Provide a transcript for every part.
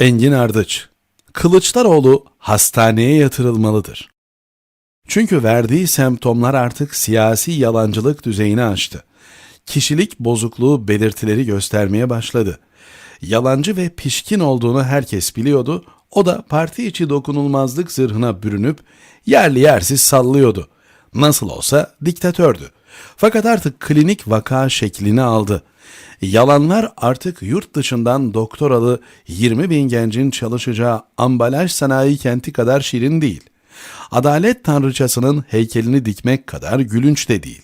Engin Ardıç Kılıçdaroğlu hastaneye yatırılmalıdır. Çünkü verdiği semptomlar artık siyasi yalancılık düzeyini aştı. Kişilik bozukluğu belirtileri göstermeye başladı. Yalancı ve pişkin olduğunu herkes biliyordu. O da parti içi dokunulmazlık zırhına bürünüp yerli yersiz sallıyordu. Nasıl olsa diktatördü. Fakat artık klinik vaka şeklini aldı. Yalanlar artık yurt dışından doktoralı 20 bin gencin çalışacağı ambalaj sanayi kenti kadar şirin değil. Adalet tanrıçasının heykelini dikmek kadar gülünç de değil.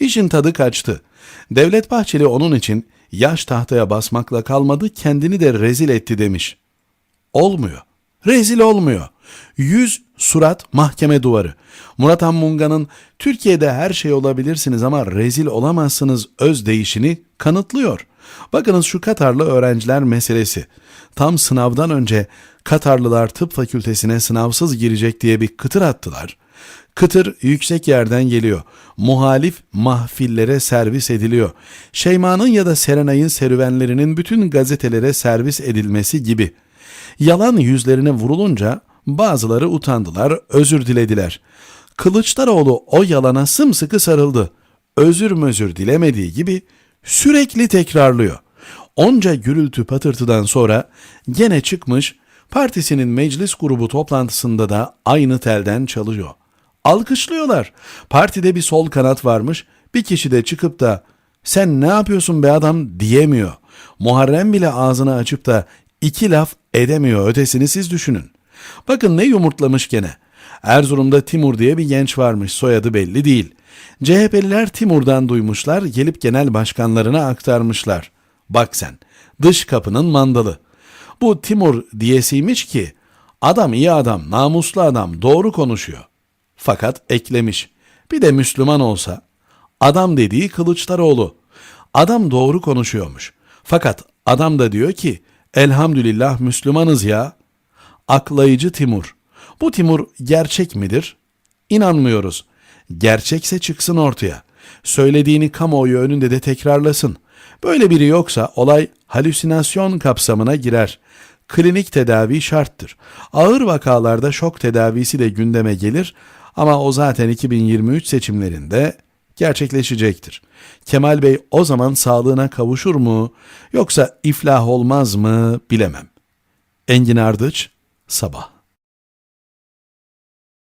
İşin tadı kaçtı. Devlet Bahçeli onun için yaş tahtaya basmakla kalmadı kendini de rezil etti demiş. Olmuyor. Rezil olmuyor. Yüz, surat, mahkeme duvarı. Murat Anmunga'nın Türkiye'de her şey olabilirsiniz ama rezil olamazsınız öz değişini kanıtlıyor. Bakınız şu Katarlı öğrenciler meselesi. Tam sınavdan önce Katarlılar tıp fakültesine sınavsız girecek diye bir kıtır attılar. Kıtır yüksek yerden geliyor. Muhalif mahfillere servis ediliyor. Şeyma'nın ya da Serenay'ın serüvenlerinin bütün gazetelere servis edilmesi gibi. Yalan yüzlerine vurulunca bazıları utandılar, özür dilediler. Kılıçdaroğlu o yalana sımsıkı sarıldı. Özür mözür dilemediği gibi sürekli tekrarlıyor. Onca gürültü patırtıdan sonra gene çıkmış partisinin meclis grubu toplantısında da aynı telden çalıyor. Alkışlıyorlar. Partide bir sol kanat varmış. Bir kişi de çıkıp da sen ne yapıyorsun be adam diyemiyor. Muharrem bile ağzını açıp da iki laf edemiyor ötesini siz düşünün. Bakın ne yumurtlamış gene. Erzurum'da Timur diye bir genç varmış soyadı belli değil. CHP'liler Timur'dan duymuşlar gelip genel başkanlarına aktarmışlar. Bak sen dış kapının mandalı. Bu Timur diyesiymiş ki adam iyi adam namuslu adam doğru konuşuyor. Fakat eklemiş bir de Müslüman olsa adam dediği Kılıçdaroğlu. Adam doğru konuşuyormuş. Fakat adam da diyor ki elhamdülillah Müslümanız ya. Aklayıcı Timur. Bu Timur gerçek midir? İnanmıyoruz. Gerçekse çıksın ortaya. Söylediğini kamuoyu önünde de tekrarlasın. Böyle biri yoksa olay halüsinasyon kapsamına girer. Klinik tedavi şarttır. Ağır vakalarda şok tedavisi de gündeme gelir ama o zaten 2023 seçimlerinde gerçekleşecektir. Kemal Bey o zaman sağlığına kavuşur mu yoksa iflah olmaz mı bilemem. Engin Ardıç, Sabah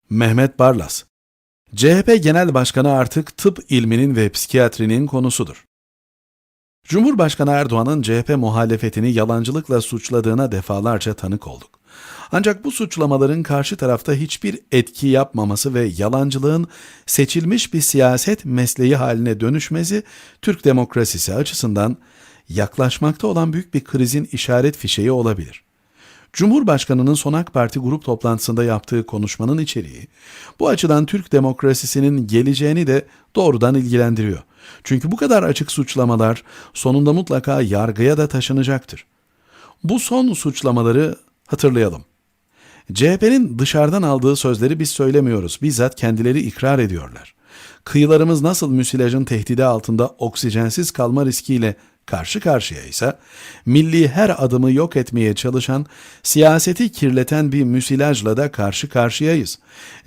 Mehmet Barlas CHP Genel Başkanı artık tıp ilminin ve psikiyatrinin konusudur. Cumhurbaşkanı Erdoğan'ın CHP muhalefetini yalancılıkla suçladığına defalarca tanık olduk. Ancak bu suçlamaların karşı tarafta hiçbir etki yapmaması ve yalancılığın seçilmiş bir siyaset mesleği haline dönüşmesi Türk demokrasisi açısından yaklaşmakta olan büyük bir krizin işaret fişeği olabilir. Cumhurbaşkanının son AK Parti grup toplantısında yaptığı konuşmanın içeriği bu açıdan Türk demokrasisinin geleceğini de doğrudan ilgilendiriyor. Çünkü bu kadar açık suçlamalar sonunda mutlaka yargıya da taşınacaktır. Bu son suçlamaları hatırlayalım. CHP'nin dışarıdan aldığı sözleri biz söylemiyoruz. Bizzat kendileri ikrar ediyorlar. Kıyılarımız nasıl müsilajın tehdidi altında oksijensiz kalma riskiyle karşı karşıya ise milli her adımı yok etmeye çalışan, siyaseti kirleten bir müsilajla da karşı karşıyayız.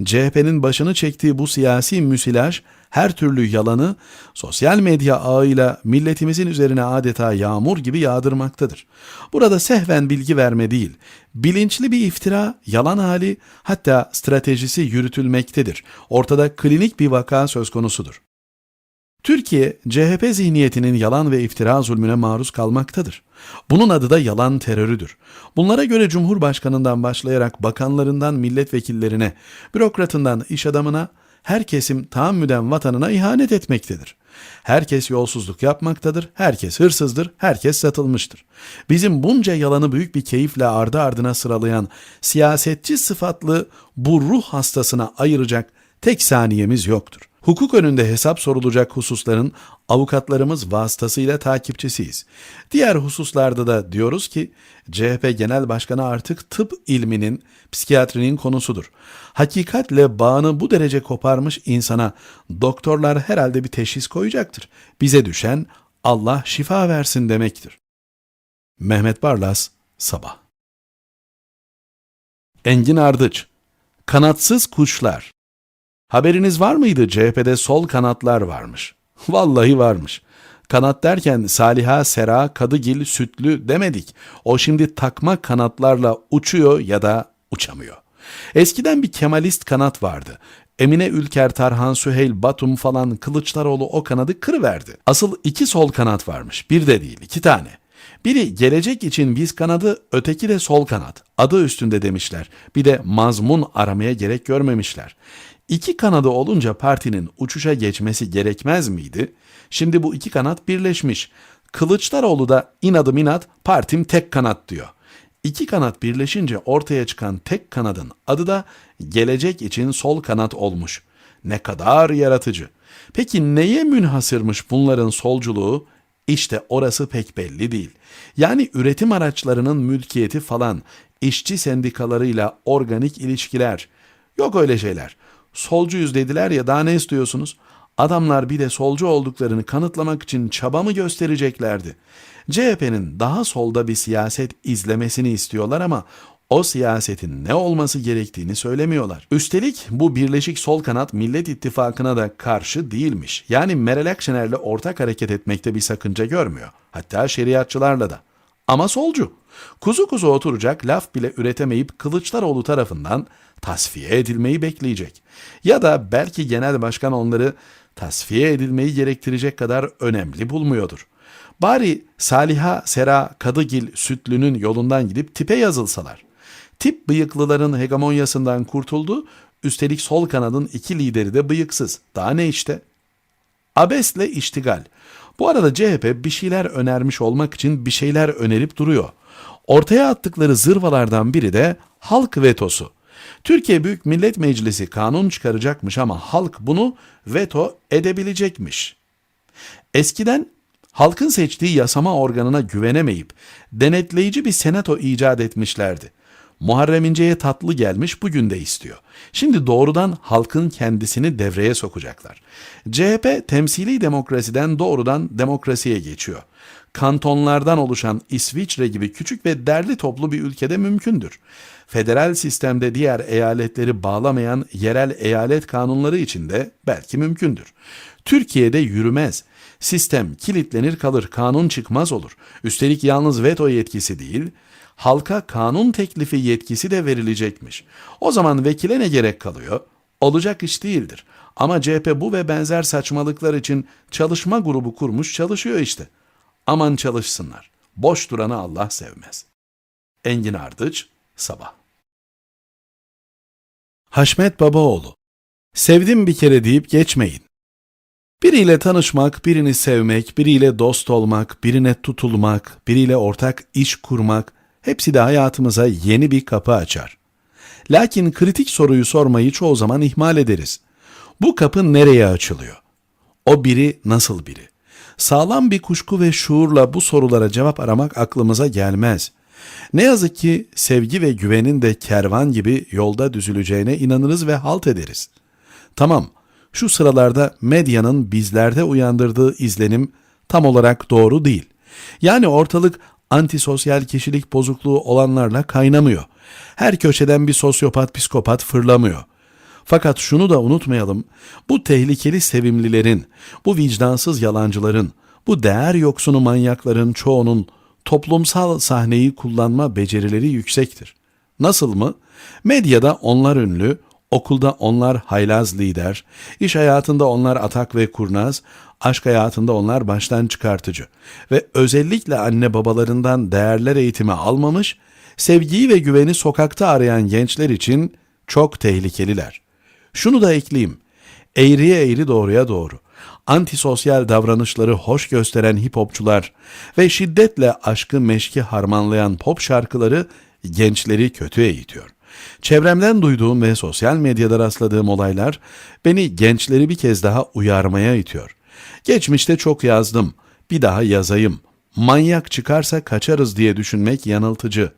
CHP'nin başını çektiği bu siyasi müsilaj her türlü yalanı sosyal medya ağıyla milletimizin üzerine adeta yağmur gibi yağdırmaktadır. Burada sehven bilgi verme değil, bilinçli bir iftira, yalan hali hatta stratejisi yürütülmektedir. Ortada klinik bir vaka söz konusudur. Türkiye, CHP zihniyetinin yalan ve iftira zulmüne maruz kalmaktadır. Bunun adı da yalan terörüdür. Bunlara göre Cumhurbaşkanından başlayarak bakanlarından milletvekillerine, bürokratından iş adamına, her kesim tahammüden vatanına ihanet etmektedir. Herkes yolsuzluk yapmaktadır, herkes hırsızdır, herkes satılmıştır. Bizim bunca yalanı büyük bir keyifle ardı ardına sıralayan siyasetçi sıfatlı bu ruh hastasına ayıracak tek saniyemiz yoktur. Hukuk önünde hesap sorulacak hususların avukatlarımız vasıtasıyla takipçisiyiz. Diğer hususlarda da diyoruz ki CHP Genel Başkanı artık tıp ilminin, psikiyatrinin konusudur. Hakikatle bağını bu derece koparmış insana doktorlar herhalde bir teşhis koyacaktır. Bize düşen Allah şifa versin demektir. Mehmet Barlas, Sabah Engin Ardıç Kanatsız kuşlar Haberiniz var mıydı CHP'de sol kanatlar varmış? Vallahi varmış. Kanat derken Saliha, Sera, Kadıgil, Sütlü demedik. O şimdi takma kanatlarla uçuyor ya da uçamıyor. Eskiden bir Kemalist kanat vardı. Emine Ülker, Tarhan, Süheyl, Batum falan Kılıçdaroğlu o kanadı kırıverdi. Asıl iki sol kanat varmış. Bir de değil, iki tane. Biri gelecek için biz kanadı, öteki de sol kanat. Adı üstünde demişler. Bir de mazmun aramaya gerek görmemişler. İki kanadı olunca partinin uçuşa geçmesi gerekmez miydi? Şimdi bu iki kanat birleşmiş. Kılıçdaroğlu da inadım inat partim tek kanat diyor. İki kanat birleşince ortaya çıkan tek kanadın adı da gelecek için sol kanat olmuş. Ne kadar yaratıcı. Peki neye münhasırmış bunların solculuğu? İşte orası pek belli değil. Yani üretim araçlarının mülkiyeti falan, işçi sendikalarıyla organik ilişkiler. Yok öyle şeyler. Solcuyuz dediler ya daha ne istiyorsunuz? Adamlar bir de solcu olduklarını kanıtlamak için çaba mı göstereceklerdi? CHP'nin daha solda bir siyaset izlemesini istiyorlar ama o siyasetin ne olması gerektiğini söylemiyorlar. Üstelik bu Birleşik Sol Kanat Millet İttifakı'na da karşı değilmiş. Yani Meral Akşener'le ortak hareket etmekte bir sakınca görmüyor. Hatta şeriatçılarla da. Ama solcu. Kuzu kuzu oturacak laf bile üretemeyip Kılıçdaroğlu tarafından tasfiye edilmeyi bekleyecek. Ya da belki genel başkan onları tasfiye edilmeyi gerektirecek kadar önemli bulmuyordur. Bari Saliha, Sera, Kadıgil, Sütlü'nün yolundan gidip tipe yazılsalar. Tip bıyıklıların hegemonyasından kurtuldu, üstelik sol kanadın iki lideri de bıyıksız. Daha ne işte? Abesle iştigal. Bu arada CHP bir şeyler önermiş olmak için bir şeyler önerip duruyor. Ortaya attıkları zırvalardan biri de halk vetosu. Türkiye Büyük Millet Meclisi kanun çıkaracakmış ama halk bunu veto edebilecekmiş. Eskiden halkın seçtiği yasama organına güvenemeyip denetleyici bir senato icat etmişlerdi. Muharrem İnce'ye tatlı gelmiş bugün de istiyor. Şimdi doğrudan halkın kendisini devreye sokacaklar. CHP temsili demokrasiden doğrudan demokrasiye geçiyor. Kantonlardan oluşan İsviçre gibi küçük ve derli toplu bir ülkede mümkündür. Federal sistemde diğer eyaletleri bağlamayan yerel eyalet kanunları içinde belki mümkündür. Türkiye'de yürümez. Sistem kilitlenir kalır, kanun çıkmaz olur. Üstelik yalnız veto yetkisi değil, halka kanun teklifi yetkisi de verilecekmiş. O zaman vekile ne gerek kalıyor? Olacak iş değildir. Ama CHP bu ve benzer saçmalıklar için çalışma grubu kurmuş çalışıyor işte. Aman çalışsınlar. Boş duranı Allah sevmez. Engin Ardıç, Sabah. Haşmet Babaoğlu Sevdim bir kere deyip geçmeyin. Biriyle tanışmak, birini sevmek, biriyle dost olmak, birine tutulmak, biriyle ortak iş kurmak hepsi de hayatımıza yeni bir kapı açar. Lakin kritik soruyu sormayı çoğu zaman ihmal ederiz. Bu kapı nereye açılıyor? O biri nasıl biri? Sağlam bir kuşku ve şuurla bu sorulara cevap aramak aklımıza gelmez. Ne yazık ki sevgi ve güvenin de kervan gibi yolda düzüleceğine inanırız ve halt ederiz. Tamam, şu sıralarda medyanın bizlerde uyandırdığı izlenim tam olarak doğru değil. Yani ortalık antisosyal kişilik bozukluğu olanlarla kaynamıyor. Her köşeden bir sosyopat psikopat fırlamıyor. Fakat şunu da unutmayalım. Bu tehlikeli sevimlilerin, bu vicdansız yalancıların, bu değer yoksunu manyakların çoğunun toplumsal sahneyi kullanma becerileri yüksektir. Nasıl mı? Medyada onlar ünlü, okulda onlar haylaz lider, iş hayatında onlar atak ve kurnaz, aşk hayatında onlar baştan çıkartıcı ve özellikle anne babalarından değerler eğitimi almamış, sevgiyi ve güveni sokakta arayan gençler için çok tehlikeliler. Şunu da ekleyeyim. Eğriye eğri doğruya doğru. Antisosyal davranışları hoş gösteren hip hopçular ve şiddetle aşkı meşki harmanlayan pop şarkıları gençleri kötü eğitiyor. Çevremden duyduğum ve sosyal medyada rastladığım olaylar beni gençleri bir kez daha uyarmaya itiyor. Geçmişte çok yazdım, bir daha yazayım. Manyak çıkarsa kaçarız diye düşünmek yanıltıcı.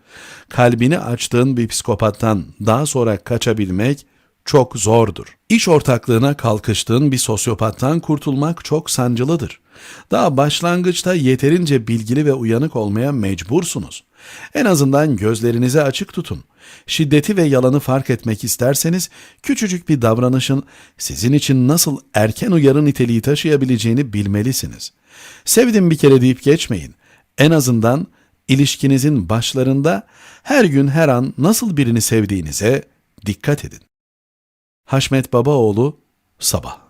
Kalbini açtığın bir psikopattan daha sonra kaçabilmek çok zordur. İş ortaklığına kalkıştığın bir sosyopattan kurtulmak çok sancılıdır. Daha başlangıçta yeterince bilgili ve uyanık olmaya mecbursunuz. En azından gözlerinizi açık tutun. Şiddeti ve yalanı fark etmek isterseniz küçücük bir davranışın sizin için nasıl erken uyarı niteliği taşıyabileceğini bilmelisiniz. Sevdim bir kere deyip geçmeyin. En azından ilişkinizin başlarında her gün her an nasıl birini sevdiğinize dikkat edin. Haşmet Babaoğlu Sabah